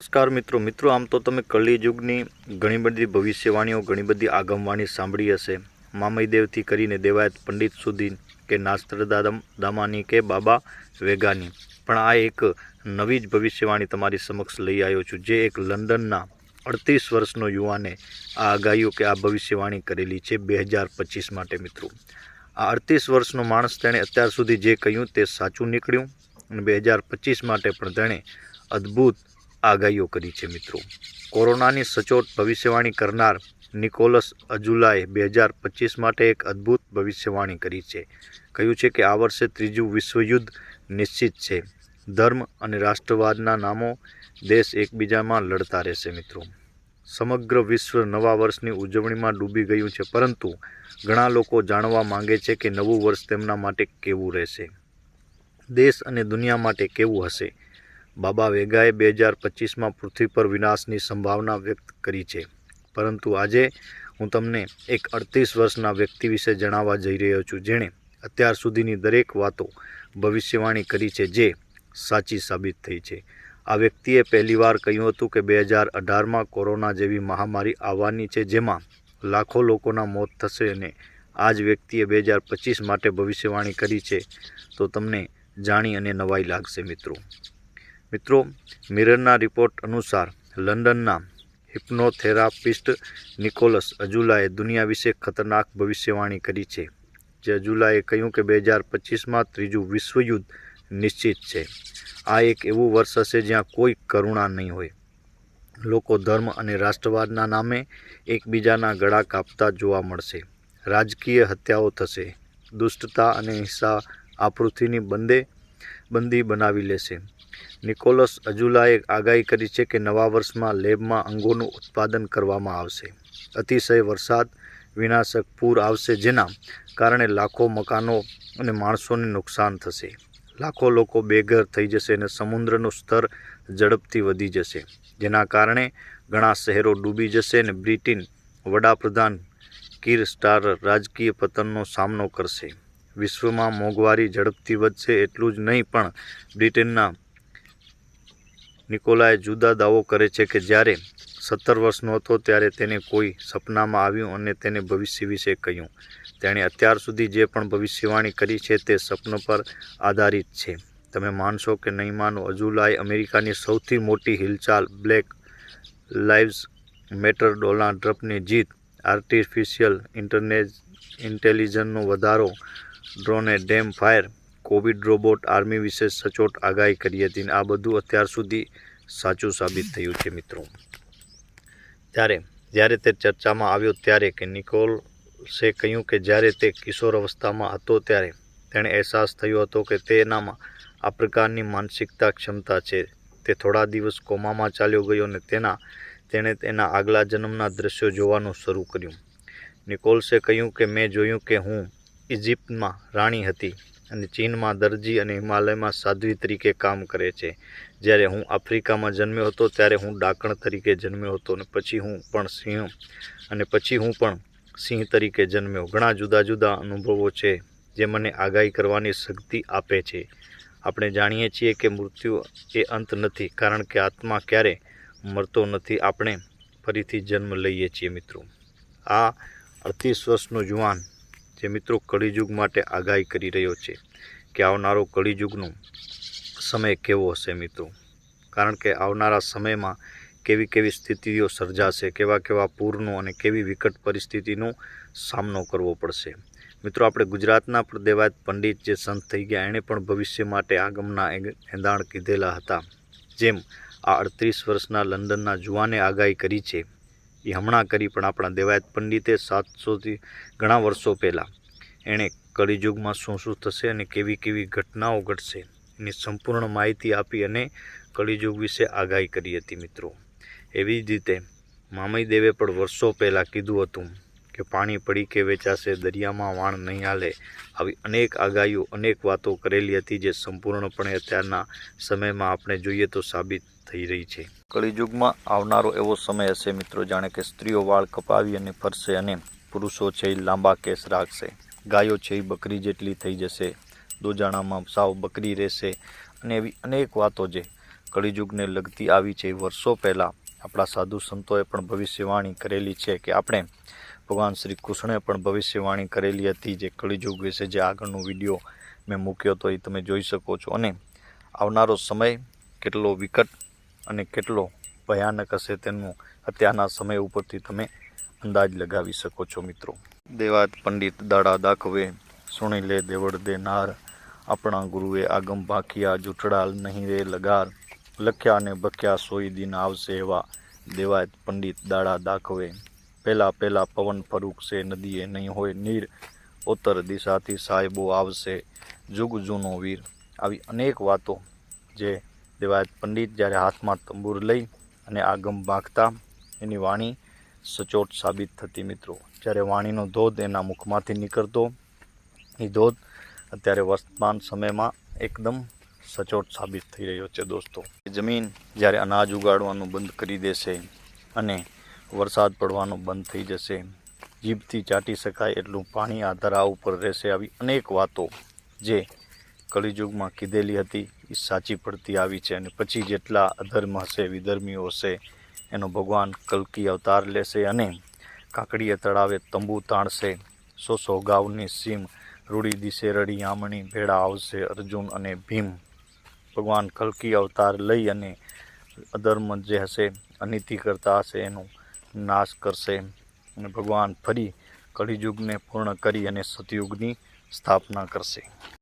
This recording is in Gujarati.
નમસ્કાર મિત્રો મિત્રો, આમ તો તમે કલિયુગની ઘણી બધી ભવિષ્યવાણીઓ, ઘણી બધી આગમવાણી સાંભળી હશે. મામયદેવથી કરીને દેવાયત પંડિત સુધી કે નાસ્ત્રદાદમ દામાની કે બાબા વેગાની. પણ આ એક નવી જ ભવિષ્યવાણી તમારી સમક્ષ લઈ આવ્યો છું, જે એક લંડનના અડત્રીસ વર્ષનો યુવાને આ આગાહીઓ કે આ ભવિષ્યવાણી કરેલી છે બે હજાર પચીસ માટે, મિત્રો. આ અડત્રીસ વર્ષનો માણસ તેણે અત્યાર સુધી જે કહ્યું તે સાચું નીકળ્યું. અને બે હજાર પચીસ માટે પણ તેણે અદ્ભુત આગાહીઓ કરી છે, મિત્રો. કોરોનાની સચોટ ભવિષ્યવાણી કરનાર નિકોલસ અજુલાએ બે હજાર પચીસ માટે એક અદ્ભુત ભવિષ્યવાણી કરી છે. કહ્યું છે કે આ વર્ષે ત્રીજું વિશ્વયુદ્ધ નિશ્ચિત છે. ધર્મ અને રાષ્ટ્રવાદના નામો દેશ એકબીજામાં લડતા રહેશે, મિત્રો. સમગ્ર વિશ્વ નવા વર્ષની ઉજવણીમાં ડૂબી ગયું છે, પરંતુ ઘણા લોકો જાણવા માંગે છે કે નવું વર્ષ તેમના માટે કેવું રહેશે. દેશ અને દુનિયા માટે કેવું હશે? બાબા વેગાએ બે હજાર પચીસમાં પૃથ્વી પર વિનાશની સંભાવના વ્યક્ત કરી છે. પરંતુ આજે હું તમને એક અડતીસ વર્ષના વ્યક્તિ વિશે જણાવવા જઈ રહ્યો છું, જેણે અત્યાર સુધીની દરેક વાતો ભવિષ્યવાણી કરી છે જે સાચી સાબિત થઈ છે. આ વ્યક્તિએ પહેલીવાર કહ્યું હતું કે બે હજાર અઢારમાં કોરોના જેવી મહામારી આવવાની છે, જેમાં લાખો લોકોના મોત થશે અને આ જ વ્યક્તિએ બે હજાર પચીસ માટે ભવિષ્યવાણી કરી છે, તો તમને જાણી અને નવાઈ લાગશે મિત્રો. મિત્રો, મિરરના રિપોર્ટ અનુસાર લંડનના હિપ્નોથેરાપિસ્ટ નિકોલસ અજુલાએ દુનિયા વિશે ખતરનાક ભવિષ્યવાણી કરી છે, જે અજુલાએ કહ્યું કે બે હજાર પચીસમાં ત્રીજું વિશ્વયુદ્ધ નિશ્ચિત છે. આ એક એવું વર્ષ હશે જ્યાં કોઈ કરુણા નહીં હોય. લોકો ધર્મ અને રાષ્ટ્રવાદના નામે એકબીજાના ગળા કાપતા જોવા મળશે. રાજકીય હત્યાઓ થશે. દુષ્ટતા અને હિંસા આ પૃથ્વીની બંદે બંદી બનાવી લેશે. નિકોલસ અજુલાએ આગાહી કરી છે કે નવા વર્ષમાં લેબમાં અંગોનું ઉત્પાદન કરવામાં આવશે. અતિશય વરસાદ વિનાશક પૂર આવશે જેના કારણે લાખો મકાનો અને માણસોને નુકસાન થશે. લાખો લોકો બેઘર થઈ જશે અને સમુદ્રનું સ્તર ઝડપથી વધી જશે. જેના કારણે ઘણા શહેરો ડૂબી જશે અને બ્રિટન વડાપ્રધાન કીર સ્ટાર રાજકીય પતનનો સામનો કરશે. વિશ્વમાં મોંઘવારી ઝડપથી વધશે એટલું જ નહીં પણ બ્રિટનના નિકોલાએ જુદા દાવો કરે છે કે જ્યારે સત્તર વર્ષનો હતો ત્યારે તેને કોઈ સપનામાં આવ્યું અને તેને ભવિષ્ય વિશે કહ્યું. તેણે અત્યાર સુધી જે પણ ભવિષ્યવાણી કરી છે તે સપનો પર આધારિત છે. તમે માનશો કે નહીં માનો, અજુલાએ અમેરિકાની સૌથી મોટી હિલચાલ બ્લેક લાઇવ્સ મેટર ડોનાલ્ડ ટ્રમ્પની જીત, આર્ટિફિશિયલ ઇન્ટરનેટ ઇન્ટેલિજન્સનો વધારો, ડ્રોને dam fire Covid robot army વિશે સચોટ આગાહી કરી હતી અને આ બધું અત્યાર સુધી સાચું સાબિત થયું છે મિત્રો. ત્યારે, જ્યારે તે ચર્ચામાં આવ્યો ત્યારે કે નિકોલસે કહ્યું કે જ્યારે તે કિશોર અવસ્થામાં હતો ત્યારે તેણે અહેસાસ થયો હતો કે તેનામાં આ પ્રકારની માનસિકતા ક્ષમતા છે. તે થોડા દિવસ કોમામાં ચાલ્યો ગયો અને તેના, તેણે તેના આગલા જન્મના દ્રશ્યો જોવાનું શરૂ કર્યું. નિકોલ્સે કહ્યું કે, મેં જોયું કે હું ઇજિપ્તમાં રાણી હતી. અને ચીનમાં દરજી અને હિમાલયમાં સાધ્વી તરીકે કામ કરે છે. જ્યારે હું આફ્રિકામાં જન્મ્યો હતો, ત્યારે હું ડાકણ તરીકે જન્મ્યો હતો અને પછી હું પણ સિંહ અને પછી હું પણ સિંહ તરીકે જન્મ્યો. ઘણા જુદા જુદા અનુભવો છે જે મને આગાહી કરવાની શક્તિ આપે છે. આપણે જાણીએ છીએ કે મૃત્યુ એ અંત નથી, કારણ કે આત્મા ક્યારે મરતો નથી, આપણે ફરીથી જન્મ લઈએ છીએ મિત્રો. આ અડતીસ વર્ષનો જુવાન જે મિત્રો કળીયુગ માટે આગાહી કરી રહ્યો છે કે આવનારો કળીયુગનો સમય કેવો હશે મિત્રો? કારણ કે આવનારા સમયમાં કેવી કેવી સ્થિતિઓ સર્જાશે, કેવા કેવા પૂરનો અને કેવી વિકટ પરિસ્થિતિનો સામનો કરવો પડશે. મિત્રો, આપણે ગુજરાતના પણ દેવાયત પંડિત જે સંત થઈ ગયા, એણે પણ ભવિષ્ય માટે આગમના એંધાણ કીધેલા હતા. જેમ આ અડત્રીસ વર્ષના લંડનના જુવાને આગાહી કરી છે એ હમણાં કરી, પણ આપણા દેવાયત પંડિતે સાતસોથી ઘણા વર્ષો પહેલાં એણે કળિયુગમાં શું શું થશે અને કેવી કેવી ઘટનાઓ ઘટશે, એની સંપૂર્ણ માહિતી આપી અને કળિયુગ વિશે આગાહી કરી હતી મિત્રો. એવી જ રીતે મામયદેવે પણ વર્ષો પહેલાં કીધું હતું કે પાણી પડી કે વેચાશે, દરિયામાં વાણ નહીં હાલે આવી અનેક આગાહીઓ, અનેક વાતો કરેલી હતી જે સંપૂર્ણપણે અત્યારના સમયમાં આપણે જોઈએ તો સાબિત થઈ રહી છે. કળીયુગમાં આવનારો એવો સમય હશે મિત્રો જાણે કે સ્ત્રીઓ વાળ કપાવી અને ફરશે અને પુરુષો છે એ લાંબા કેસ રાખશે. ગાયો છે એ બકરી જેટલી થઈ જશે. દોજાણામાં સાવ બકરી રહેશે અને એવી અનેક વાતો જે કળીયુગને લગતી આવી છે. વર્ષો પહેલાં આપણા સાધુ સંતોએ પણ ભવિષ્યવાણી કરેલી છે કે આપણે ભગવાન શ્રી કૃષ્ણે પણ ભવિષ્યવાણી કરેલી હતી જે કળિયુગ વિશે જે આગળનો વીડિયો મેં મૂક્યો તો એ તમે જોઈ શકો છો. અને આવનારો સમય કેટલો વિકટ અને કેટલો ભયાનક હશે તેનું અત્યારના સમય ઉપરથી તમે અંદાજ લગાવી શકો છો મિત્રો. દેવાત પંડિત દાડા દાખવે, સુણી લે દેવડ દે નાર, આપણા ગુરુએ આગમ ભાખિયા જૂઠડાલ નહીં રે લગાર, લખ્યા અને બખ્યા સોઈ દિન આવશે એવા દેવાયત પંડિત દાડા દાખવે. પહેલાં પહેલાં પવન ફરૂકશે નદીએ નહીં હોય નીર. ઉત્તર દિશાથી સાહેબો આવશે, જુગ જૂનો વીર. આવી અનેક વાતો જે દેવાયત પંડિત જ્યારે હાથમાં તંબુર લઈ અને આગમ ભાગતા, એની વાણી સચોટ સાબિત થતી મિત્રો. જ્યારે વાણીનો ધોધ એના મુખમાંથી નીકળતો, એ ધોધ અત્યારે વર્તમાન સમયમાં એકદમ સચોટ સાબિત થઈ રહ્યો છે દોસ્તો. જમીન જ્યારે અનાજ ઉગાડવાનું બંધ કરી દેશે અને વરસાદ પડવાનું બંધ થઈ જશે. જીભથી ચાટી શકાય એટલું પાણી આ ધરા ઉપર રહેશે આવી અનેક વાતો જે કળિયુગમાં કીધેલી હતી. એ સાચી પડતી આવી છે અને પછી જેટલા અધર્મ હશે, વિધર્મીઓ હશે, એનો ભગવાન કલ્કી અવતાર લેશે અને કાકડીએ તળાવે તંબુ તાણશે. સો સો ગાવની સીમ રૂડી દિશે, રડી આમણી ભેળા આવશે. અર્જુન અને ભીમ ભગવાન કલ્કી અવતાર લઈ અને અધર્મ જે હશે, અનીતિ કરતા હશે એનો નાશ કરશે. અને ભગવાન ફરી કળિયુગને પૂર્ણ કરી અને સતયુગની સ્થાપના કરશે.